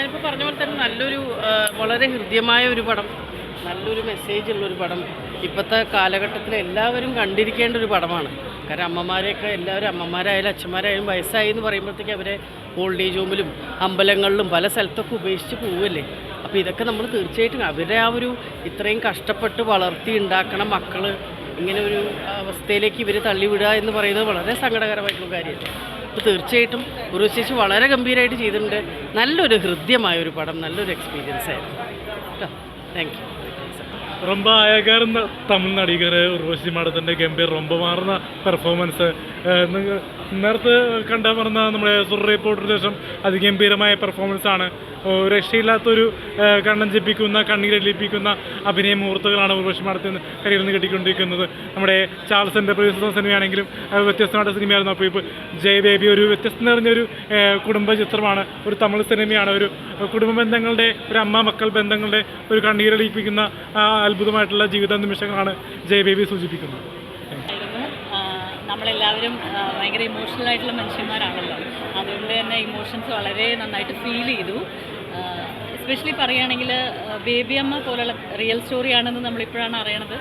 ഞാനിപ്പോൾ പറഞ്ഞ പോലെ തന്നെ നല്ലൊരു വളരെ ഹൃദ്യമായ ഒരു പടം നല്ലൊരു മെസ്സേജ് ഉള്ളൊരു പടം. ഇപ്പോഴത്തെ കാലഘട്ടത്തിൽ എല്ലാവരും കണ്ടിരിക്കേണ്ട ഒരു പടമാണ്. കാരണം അമ്മമാരെയൊക്കെ എല്ലാവരും അമ്മമാരായാലും അച്ഛന്മാരായാലും വയസ്സായി എന്ന് പറയുമ്പോഴത്തേക്ക് അവരെ ഓൾഡ് ഏജ് ഹോമിലും അമ്പലങ്ങളിലും പല സ്ഥലത്തൊക്കെ ഉപേക്ഷിച്ച് പോവുമല്ലേ അപ്പോൾ ഇതൊക്കെ നമ്മൾ തീർച്ചയായിട്ടും അവരെ ആ ഒരു ഇത്രയും കഷ്ടപ്പെട്ട് വളർത്തി ഉണ്ടാക്കണ മക്കൾ ഇങ്ങനെ ഒരു അവസ്ഥയിലേക്ക് ഇവർ തള്ളിവിടുക എന്ന് പറയുന്നത് വളരെ സങ്കടകരമായിട്ടുള്ള കാര്യമല്ലേ അപ്പോൾ തീർച്ചയായിട്ടും ഉറവശേഷി വളരെ ഗംഭീരമായിട്ട് ചെയ്തിട്ടുണ്ട്. നല്ലൊരു ഹൃദ്യമായ ഒരു പടം നല്ലൊരു എക്സ്പീരിയൻസ് ആയിരുന്നു. കേട്ടോ. താങ്ക് യു ரொம்ப அழகார்ந்த தமிழ் நடிகர் ഉർവശി മാഡത്തിൻ്റെ ഗംഭീർ ரொம்ப മാറുന്ന പെർഫോമൻസ് നിങ്ങൾ നേരത്തെ കണ്ട പറഞ്ഞ നമ്മുടെ സുർ റിപ്പോർട്ടിന് ശേഷം അതിഗംഭീരമായ പെർഫോമൻസ് ആണ് ഏഹ് രക്ഷയില്ലാത്തൊരു ഏഹ് കണ്ണൻ ജപ്പിക്കുന്ന കണ്ണീരലിപ്പിക്കുന്ന അഭിനയ മുഹൂർത്തങ്ങളാണ് ഉർവശി മാഡത്തിന് കയ്യിൽ നിന്ന് കിട്ടിക്കൊണ്ടിരിക്കുന്നത് നമ്മുടെ ചാൾസിൻ്റെ പ്രൊഡ്യൂസർ സിനിമയാണെങ്കിലും അത് വ്യത്യസ്തമായിട്ട് സിനിമയായിരുന്നു അപ്പോൾ ഇപ്പോൾ ജയ് ബേബി ഒരു വ്യത്യസ്തം നിറഞ്ഞൊരു ഏഹ് കുടുംബ ചിത്രമാണ് ഒരു തമിഴ് സിനിമയാണ് ഒരു കുടുംബ ബന്ധങ്ങളുടെ ഒരു അമ്മ മക്കൾ ബന്ധങ്ങളുടെ ഒരു കണ്ണീരളിപ്പിക്കുന്ന ആ, അത്ഭുതമായിട്ടുള്ള ജീവിത നിമിഷങ്ങളാണ് ജയ ബേബി സൂചിപ്പിക്കുന്നത് നമ്മളെല്ലാവരും ഭയങ്കര ഇമോഷണൽ ആയിട്ടുള്ള മനുഷ്യന്മാരാണല്ലോ. അതുകൊണ്ട് തന്നെ ഇമോഷൻസ് വളരെ നന്നായിട്ട് ഫീൽ ചെയ്തു. എസ്പെഷ്യലി പറയുകയാണെങ്കിൽ ബേബി അമ്മ പോലുള്ള റിയൽ സ്റ്റോറിയാണെന്ന് നമ്മളിപ്പോഴാണ് അറിയണത്.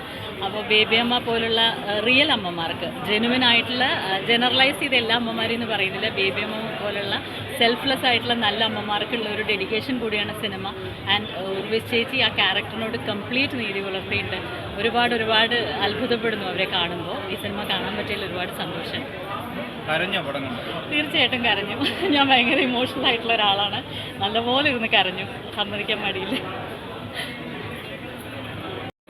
അപ്പോൾ ബേബി അമ്മ പോലുള്ള റിയൽ അമ്മമാർക്ക് ജെനുവിൻ ആയിട്ടുള്ള ജനറലൈസ് ചെയ്ത എല്ലാ അമ്മമാരും എന്ന് പറയുന്നില്ല. ബേബി അമ്മ പോലുള്ള സെൽഫ്ലെസ് ആയിട്ടുള്ള നല്ല അമ്മമാർക്കുള്ള ഒരു ഡെഡിക്കേഷൻ കൂടിയാണ് സിനിമ ആൻഡ് ഉർവിസ് ചേച്ചി ആ ക്യാരക്ടറിനോട് കംപ്ലീറ്റ് നീതി പുലർത്തിയിട്ട് ഒരുപാട് ഒരുപാട് അത്ഭുതപ്പെടുന്നു അവരെ കാണുമ്പോൾ. ഈ സിനിമ കാണാൻ പറ്റിയതിൽ ഒരുപാട് സന്തോഷം. കരഞ്ഞോ പടം തീർച്ചയായിട്ടും കരഞ്ഞു. ഞാൻ ഭയങ്കര ഇമോഷണൽ ആയിട്ടുള്ള ഒരാളാണ്. നല്ലപോലെ ഇരുന്ന് കരഞ്ഞു. സമ്മതിക്കാൻ മടിയില്ല.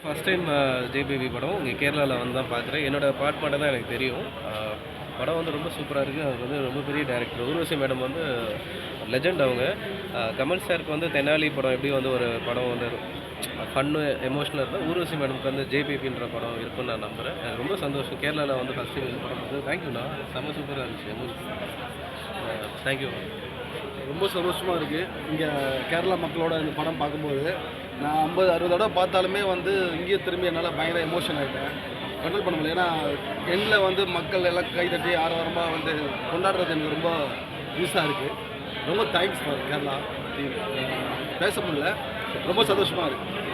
ஃபஸ்ட் டைம் ஜேபிபி படம். இங்கே கேரளாவில் வந்து தான் பார்க்குறேன் என்னோடய பாட் மட்டும் தான் எனக்கு தெரியும். Uh, படம் வந்து ரொம்ப சூப்பராக இருக்குது அது வந்து ரொம்ப பெரிய டேரக்டர் ஊர்வசி மேடம் வந்து லெஜெண்ட் அவங்க. கமல் சாருக்கு வந்து தெனாலி படம் எப்படி வந்து ஒரு படம் வந்து ஃபன்னு எமோஷனல் இருந்தால் ஊர்வசி மேடம்க்கு வந்து ஜேபிபின்ற படம் இருக்குன்னு நான் நம்புகிறேன் எனக்கு ரொம்ப சந்தோஷம். கேரளாவில் வந்து ஃபஸ்ட் டைம் இந்த படம் வந்து தேங்க்யூண்ணா செம்ம சூப்பராக இருந்துச்சு. எமோஷன் தேங்க்யூ ரொம்ப சந்தோஷமாக இருக்குது இங்கே கேரளா மக்களோட இந்த படம் பார்க்கும்போது நான் ஐம்பது அறுபது தடவை பார்த்தாலுமே வந்து இங்கேயே திரும்பி என்னால் பயங்கர எமோஷன் ஆகிட்டேன் கண்ட்ரோல் பண்ண முடியல. ஏன்னா எண்டில் வந்து மக்கள் எல்லாம் கை தட்டி ஆரவாரமாக வந்து கொண்டாடுறது எனக்கு ரொம்ப யூஸாக இருக்குது ரொம்ப தேங்க்ஸ் ஃபார் கேரளா பேச முடியல. ரொம்ப சந்தோஷமாக இருக்குது